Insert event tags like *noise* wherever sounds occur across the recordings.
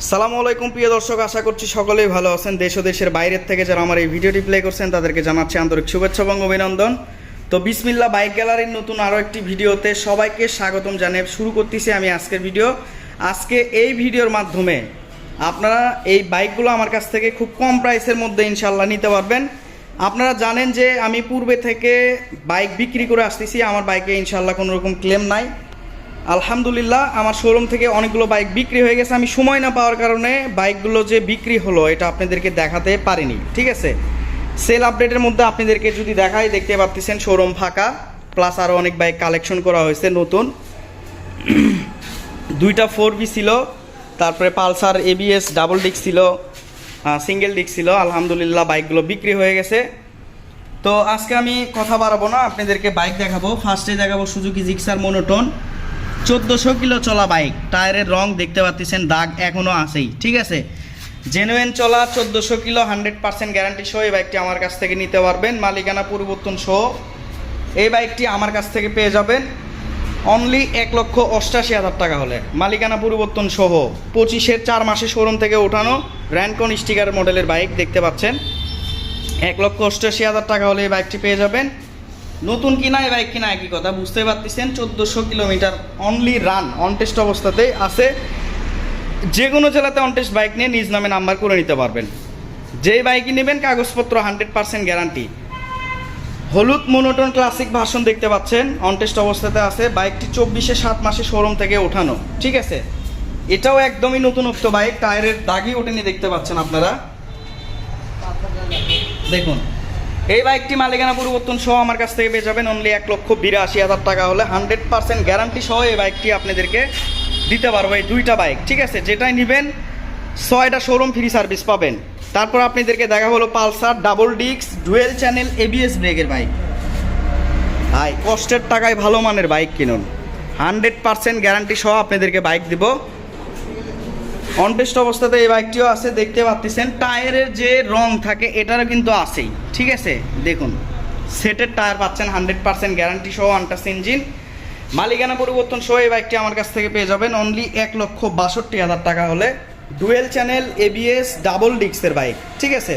সালামু আলাইকুম, প্রিয় দর্শক, আশা করছি সকলেই ভালো আছেন। দেশ ও দেশের বাইরের থেকে যারা আমার এই ভিডিওটি প্লে করছেন, তাদেরকে জানাচ্ছি আন্তরিক শুভেচ্ছা এবং অভিনন্দন। তো বিসমিল্লা বাইক গ্যালারির নতুন আরও একটি ভিডিওতে সবাইকে স্বাগতম জানিয়ে শুরু করতেছি আমি আজকের ভিডিও। আজকে এই ভিডিওর মাধ্যমে আপনারা এই বাইকগুলো আমার কাছ থেকে খুব কম প্রাইসের মধ্যে ইনশাল্লাহ নিতে পারবেন। আপনারা জানেন যে আমি পূর্বে থেকে বাইক বিক্রি করে আসতেছি, আমার বাইকে ইনশাল্লাহ কোনো রকম ক্লেম নাই। আলহামদুলিল্লাহ, আমার শোরুম থেকে অনেকগুলো বাইক বিক্রি হয়ে গেছে। আমি সময় না পাওয়ার কারণে বাইকগুলো যে বিক্রি হলো, এটা আপনাদেরকে দেখাতে পারিনি, ঠিক আছে? সেল আপডেটের মধ্যে আপনাদেরকে যদি দেখাই, দেখতে পাচ্ছেন শোরুম ফাঁকা প্লাস আরও অনেক বাইক কালেকশন করা হয়েছে নতুন। *clears throat* দুইটা ফোর বি ছিল, তারপরে পালসার এবিএস ডাবল ডিস্ক ছিল সিঙ্গেল ডিস্ক ছিল, আলহামদুলিল্লাহ বাইকগুলো বিক্রি হয়ে গেছে। তো আজকে আমি কথা বাড়াবো না, আপনাদেরকে বাইক দেখাবো। ফার্স্টে দেখাবো সুজুকি জিক্সার মোনোটোন চোদ্দোশো কিলো চলা বাইক। টায়ারের রং দেখতে পাচ্ছেন, দাগ এখনও আসেই ঠিক আছে? জেনুয়েন চলা চোদ্দোশো কিলো হান্ড্রেড পার্সেন্ট গ্যারান্টি সহ এই বাইকটি আমার কাছ থেকে নিতে পারবেন। মালিকানা পরিবর্তন সহ এই বাইকটি আমার কাছ থেকে পেয়ে যাবেন। অনলি এক লক্ষ অষ্টাশি হাজার টাকা হলে। মালিকানা পরিবর্তন সহ পঁচিশের চার মাসে শোরুম থেকে ওঠানো র্যানকন স্টিকার মডেলের বাইক দেখতে পাচ্ছেন। এক লক্ষ অষ্টাশি হাজার টাকা হলে এই বাইকটি পেয়ে যাবেন। নতুন কিনা এই বাইক কিনা একই কথা। বুঝতে পারতেছেন, চোদ্দোশো কিলোমিটার অনলি রান অনটেস্ট অবস্থাতেই আছে। যে কোনো জেলাতে অনটেস্ট বাইক নিয়ে নিজ নামে নাম্বার করে নিতে পারবেন। যেই বাইকই নেবেন, কাগজপত্র হান্ড্রেড পার্সেন্ট গ্যারান্টি হলুদ মোনোটন ক্লাসিক ভার্সন দেখতে পাচ্ছেন অনটেস্ট অবস্থাতে আছে। বাইকটি চব্বিশে সাত মাসে শোরুম থেকে ওঠানো। ঠিক আছে? এটাও একদমই নতুনত্ব বাইক টায়ারের দাগই ওঠেনি, দেখতে পাচ্ছেন আপনারা। দেখুন। এই বাইকটি মালিকানা পরিবর্তন সহ আমার কাছ থেকে পেয়ে যাবেন অনলি এক লক্ষ বিরাশি হাজার টাকা হলে হান্ড্রেড পার্সেন্ট গ্যারান্টি সহ এই বাইকটি আপনাদেরকে দিতে পারব এই দুইটা বাইক, ঠিক আছে? যেটাই নেবেন, ছয়টা শোরুম ফ্রি সার্ভিস পাবেন। তারপর আপনাদেরকে দেখা হলো পালসার ডাবল ডিক্স ডুয়েল চ্যানেল এবিএস ব্রেকের বাইক। ভাই, কষ্টের টাকায় ভালো মানের বাইক কিনুন। হান্ড্রেড পার্সেন্ট গ্যারান্টি সহ আপনাদেরকে বাইক দিব। অনটেস্ট অবস্থাতে এই বাইকটিও আছে, দেখতে পাচ্ছেন টায়ারের যে রং থাকে, এটারও কিন্তু আছেই। ঠিক আছে? দেখুন, সেটের টায়ার পাচ্ছেন, হান্ড্রেড পার্সেন্ট গ্যারান্টি সহ আনটাস ইঞ্জিন। মালিকানা পরিবর্তন সহ এই বাইকটি আমার কাছ থেকে পেয়ে যাবেন। অনলি এক লক্ষ বাষট্টি হাজার টাকা হলে। ডুয়েল চ্যানেল এবিএস ডাবল ডিস্কের বাইক। ঠিক আছে?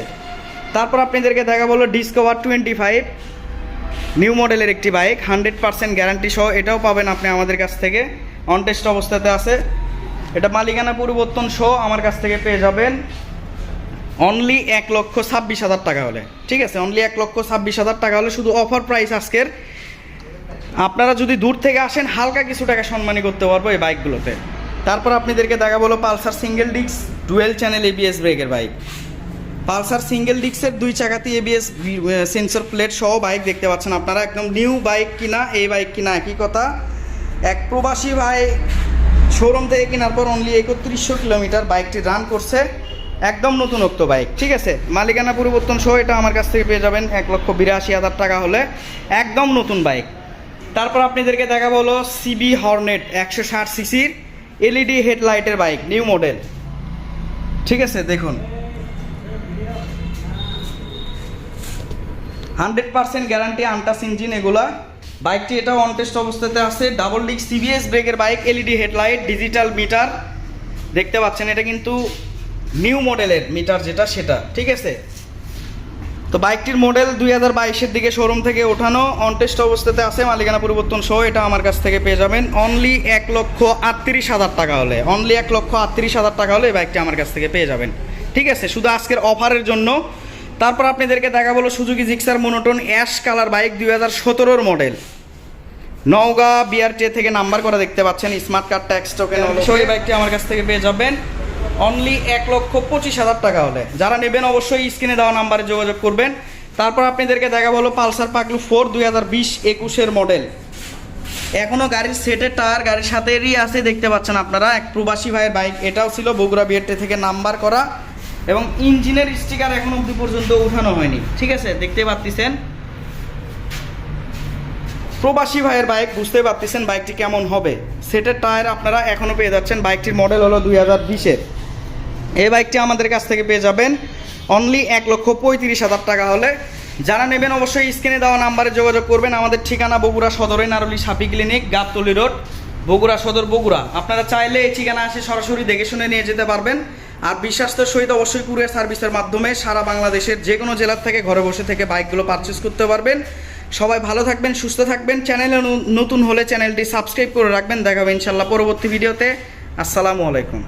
তারপর আপনাদেরকে দেখা বলো ডিসকভার টোয়েন্টি ফাইভ নিউ মডেলের একটি বাইক, হান্ড্রেড পার্সেন্ট গ্যারান্টি সহ এটাও পাবেন আপনি আমাদের কাছ থেকে। অনটেস্ট অবস্থাতে আছে। এটা মালিকানা পরিবর্তন সহ আমার কাছ থেকে পেয়ে যাবেন অনলি এক লক্ষ ছাব্বিশ হাজার টাকা হলে। ঠিক আছে? অনলি এক লক্ষ ছাব্বিশ হাজার টাকা হলে শুধু অফার প্রাইস আজকের। আপনারা যদি দূর থেকে আসেন, হালকা কিছু টাকা সম্মানী করতে পারব এই বাইকগুলোতে। তারপর আপনাদেরকে দেখা বলো Pulsar single disc dual channel ABS ব্রেকের বাইক পালসার সিঙ্গেল ডিস্কের দুই চাকাতে এবিএস সেন্সর প্লেট সহ বাইক দেখতে পাচ্ছেন আপনারা। একদম নিউ বাইক কিনা, এই বাইক কিনা, একই কথা। এক প্রবাসী ভাই শোরুম থেকে কেনার পর অনলি একত্রিশশো কিলোমিটার বাইকটি রান করছে। একদম নতুনত্ব বাইক ঠিক আছে? মালিকানা পরিবর্তন সহ এটা আমার কাছ থেকে পেয়ে যাবেন এক লক্ষ বিরাশি হাজার টাকা হলে। একদম নতুন বাইক তারপর আপনাদেরকে দেখা হলো সিবি হর্নেট একশো ষাট সিসির এলইডি হেডলাইটের বাইক নিউ মডেল ঠিক আছে, দেখুন। Hundred percent guarantee untouched engine এগুলা। বাইকটি এটা অন টেস্ট অবস্থাতে আছে। ডাবল ডিক সিবিএস ব্রেকের bike LED headlight, digital meter. দেখতে পাচ্ছেন, এটা কিন্তু নিউ মডেলের মিটার যেটা সেটা, ঠিক আছে? তো বাইকটির মডেল দুই হাজার বাইশের দিকে শোরুম থেকে ওঠানো অন টেস্ট অবস্থাতে আছে, মালিকানা পরিবর্তন সহ, এটা আমার কাছ থেকে পেয়ে যাবেন। অনলি এক লক্ষ আটত্রিশ হাজার টাকা হলে অনলি এক লক্ষ আটত্রিশ হাজার টাকা হলে এই বাইকটি আমার কাছ থেকে পেয়ে যাবেন। ঠিক আছে, শুধু আজকের অফারের জন্য তারপর আপনাদেরকে দেখা বলো Suzuki Gixxer monotone ash colour bike দুই হাজার সতেরোর মডেল। নওগাঁ বিআরটি থেকে নাম্বার করা দেখতে পাচ্ছেন, স্মার্ট কার্ড, ট্যাক্স সেই বাইকটি আমার কাছ থেকে পেয়ে যাবেন। অনলি এক লক্ষ পঁচিশ হাজার টাকা হলে। যারা নেবেন অবশ্যই স্ক্রিনে দেওয়া নাম্বারে যোগাযোগ করবেন। তারপর আপনাদেরকে দেখা বলো পালসার পাকলু ফোর দুই হাজার বিশ একুশের মডেল। এখনও গাড়ির সেটের টায়ার, গাড়ির সাথেই আছে, দেখতে পাচ্ছেন আপনারা। এক প্রবাসী ভাইয়ের বাইক, এটাও ছিল বগুড়া বিআরটি থেকে নাম্বার করা। এবং ইঞ্জিনের স্টিকার এখন অবধি পর্যন্ত উঠানো হয়নি। ঠিক আছে? দেখতে পাচ্ছেন? প্রবাসী ভাইয়ের বাইক বুঝতে পারতেছেন বাইকটি কেমন হবে। সেটের টায়ার আপনারা এখনও পেয়ে যাচ্ছেন। বাইকটির মডেল হলো দুই হাজার বিশের। এই বাইকটি আমাদের কাছ থেকে পেয়ে যাবেন। অনলি এক লক্ষ পঁয়ত্রিশ হাজার টাকা হলে। যারা নেবেন অবশ্যই স্ক্রিনে দেওয়া নাম্বারে যোগাযোগ করবেন। আমাদের ঠিকানা বগুড়া সদরে, নারুলি সাপি ক্লিনিক, গাবতলি রোড, বগুড়া সদর, বগুড়া। আপনারা চাইলে এই ঠিকানা এসে সরাসরি দেখে শুনে নিয়ে যেতে পারবেন। আর বিশ্বাস্তর সহিত অবশ্যই কুরিয়ার সার্ভিসের মাধ্যমে সারা বাংলাদেশের যে কোনো জেলার থেকে ঘরে বসে থেকে বাইকগুলো পারচেস করতে পারবেন। সবাই ভালো থাকবেন, সুস্থ থাকবেন। চ্যানেলে নতুন হলে চ্যানেলটি সাবস্ক্রাইব করে রাখবেন। দেখাবেন ইনশাল্লাহ পরবর্তী ভিডিওতে। আসসালামু আলাইকুম।